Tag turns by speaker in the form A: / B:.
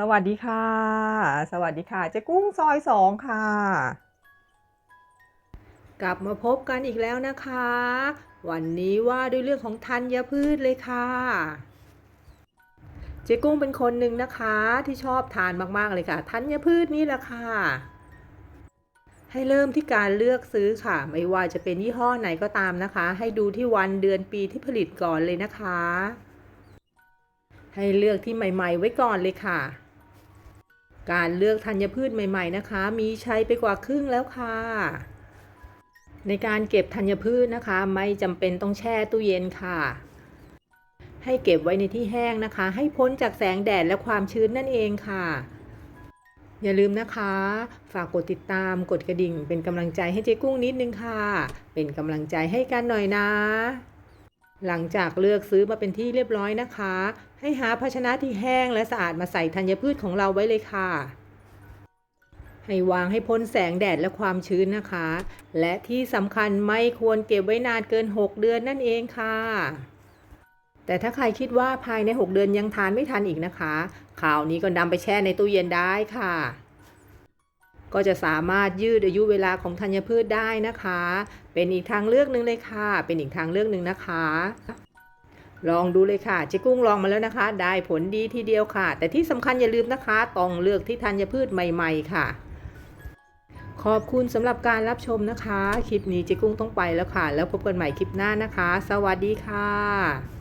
A: สวัสดีค่ะ สวัสดีค่ะ เจ๊กุ้งซอยสองค่ะ กลับมาพบกันอีกแล้วนะคะ วันนี้ว่าด้วยเรื่องของธัญพืชเลยค่ะ เจ๊กุ้งเป็นคนหนึ่งนะคะที่ชอบทานมากๆเลยค่ะ ธัญพืชนี่แหละค่ะ ให้เริ่มที่การเลือกซื้อค่ะ ไม่ว่าจะเป็นยี่ห้อไหนก็ตามนะคะ ให้ดูที่วันเดือนปีที่ผลิตก่อนเลยนะคะให้เลือกที่ใหม่ ๆ ไว้ก่อนเลยค่ะ การเลือกธัญพืชใหม่ ๆ นะคะ มีใช้ไปกว่าครึ่งแล้วค่ะ ในการเก็บธัญพืชนะคะ ไม่จำเป็นต้องแช่ตู้เย็นค่ะ ให้เก็บไว้ในที่แห้งนะคะ ให้พ้นจากแสงแดดและความชื้นนั่นเองค่ะ อย่าลืมนะคะ ฝากกดติดตามกดกระดิ่ง เป็นกำลังใจให้เจ๊กุ้งนิดนึงค่ะ เป็นกำลังใจให้กันหน่อยนะ หลังจากเลือกซื้อมาเป็นที่เรียบร้อยนะคะ ให้หาภาชนะที่แห้งและสะอาดมาใส่ธัญพืชของเราไว้เลยค่ะ ให้วางให้พ้นแสงแดดและความชื้นนะคะ และที่สำคัญไม่ควรเก็บไว้นานเกิน 6 เดือนนั่นเองค่ะ แต่ถ้าใครคิดว่าภายใน 6 เดือนยังทานไม่ทันอีกนะคะข่าวนี้ก็นำไปแช่ในตู้เย็นได้ค่ะ ก็จะสามารถยืดอายุเวลาของธัญพืชได้นะคะ เป็นอีกทางเลือกหนึ่งเลยค่ะ เป็นอีกทางเลือกหนึ่งนะคะ ลองดูเลยค่ะเจ๊กุ้งลองมาแล้วนะคะ ได้ผลดีทีเดียวค่ะ แต่ที่สำคัญอย่าลืมนะคะ ต้องเลือกที่ธัญพืชใหม่ ๆ ค่ะขอบคุณสำหรับการรับชมนะคะ คลิปนี้เจ๊กุ้งต้องไปแล้วค่ะ แล้วพบกันใหม่คลิปหน้านะคะ สวัสดีค่ะ